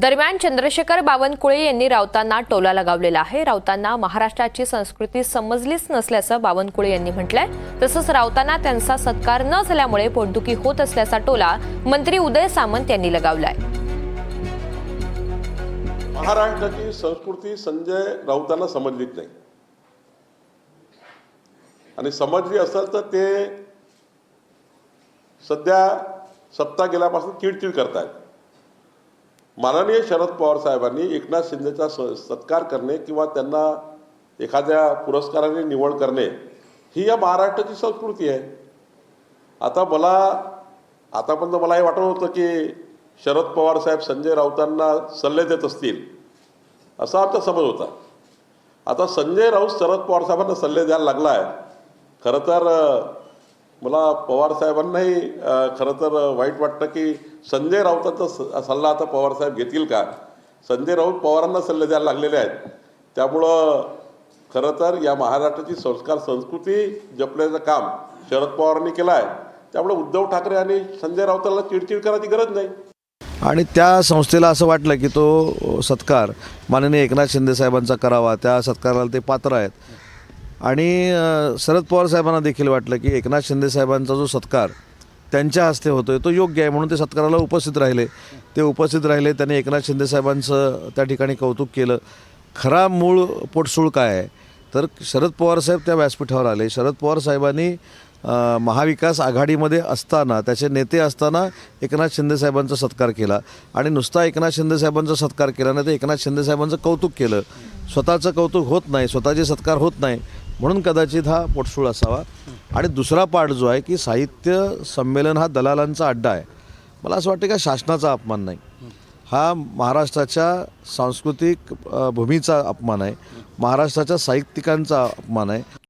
दरम्यान चंद्रशेखर बावनकुळे यांनी राऊतांना टोला लगावलेला आहे. राऊतांना महाराष्ट्राची संस्कृती समजलीच नसल्याचं बावनकुळे यांनी म्हटलंय. तसंच राऊतांना त्यांचा सत्कार न झाल्यामुळे पोटदुखी होत असल्याचा टोला मंत्री उदय सामंत यांनी लगावलाय. महाराष्ट्राची संस्कृती संजय राऊतांना समजलीच नाही. आणि समजली असेल तर ते सध्या सत्ता गेल्यापासून चिडचिड करतायत. माननीय शरद पवार साहेबांनी एकनाथ शिंदेचा स सत्कार करणे किंवा त्यांना एखाद्या पुरस्काराने निवड करणे ही या महाराष्ट्राची संस्कृती आहे. आता मला आतापर्यंत मला हे वाटत होतं की शरद पवार साहेब संजय राऊतांना सल्ले देत असतील असा आमचा समज होता. आता संजय राऊत शरद पवार साहेबांना सल्ले द्यायला लागला आहे खरं तर मला पवार साहेबांनाही खरं तर वाईट वाटतं की संजय राऊतांचा स- सल्ला आता पवार साहेब घेतील का? संजय राऊत पवारांना सल्ले द्यायला लागलेले आहेत. त्यामुळं खरं तर या महाराष्ट्राची संस्कार संस्कृती जपण्याचं काम शरद पवारांनी केलं आहे. त्यामुळे उद्धव ठाकरे आणि संजय राऊतांना चिडचिड करायची गरज नाही. आणि त्या संस्थेला असं वाटलं की तो सत्कार माननीय एकनाथ शिंदे साहेबांचा करावा. त्या सत्काराला ते पात्र आहेत. आणि शरद पवार साहेबांना देखील वाटलं की एकनाथ शिंदे साहेबांचा जो सत्कार त्यांच्या हस्ते होतो आहे तो योग्य आहे. म्हणून ते सत्काराला उपस्थित राहिले. ते उपस्थित राहिले त्यांनी एकनाथ शिंदे साहेबांचं त्या ठिकाणी कौतुक केलं. खरा मूळ पोटसूळ काय आहे? तर शरद पवार साहेब त्या व्यासपीठावर आले. शरद पवार साहेबांनी महाविकास आघाडीमध्ये असताना त्याचे नेते असताना एकनाथ शिंदे साहेबांचा सत्कार केला. आणि नुसता एकनाथ शिंदे साहेबांचा सत्कार केला नाही तर एकनाथ शिंदे साहेबांचं कौतुक केलं. स्वतःचं कौतुक होत नाही स्वतःचे सत्कार होत नाही. म्हणून कदाचित हा पोटसूळ असावा. आणि दुसरा पाठ जो आहे की साहित्य संमेलन हा दलालांचा अड्डा आहे. मला असं वाटतं का शासनाचा अपमान नाही. हा महाराष्ट्राच्या सांस्कृतिक भूमीचा अपमान आहे. महाराष्ट्राच्या साहित्यिकांचा अपमान आहे.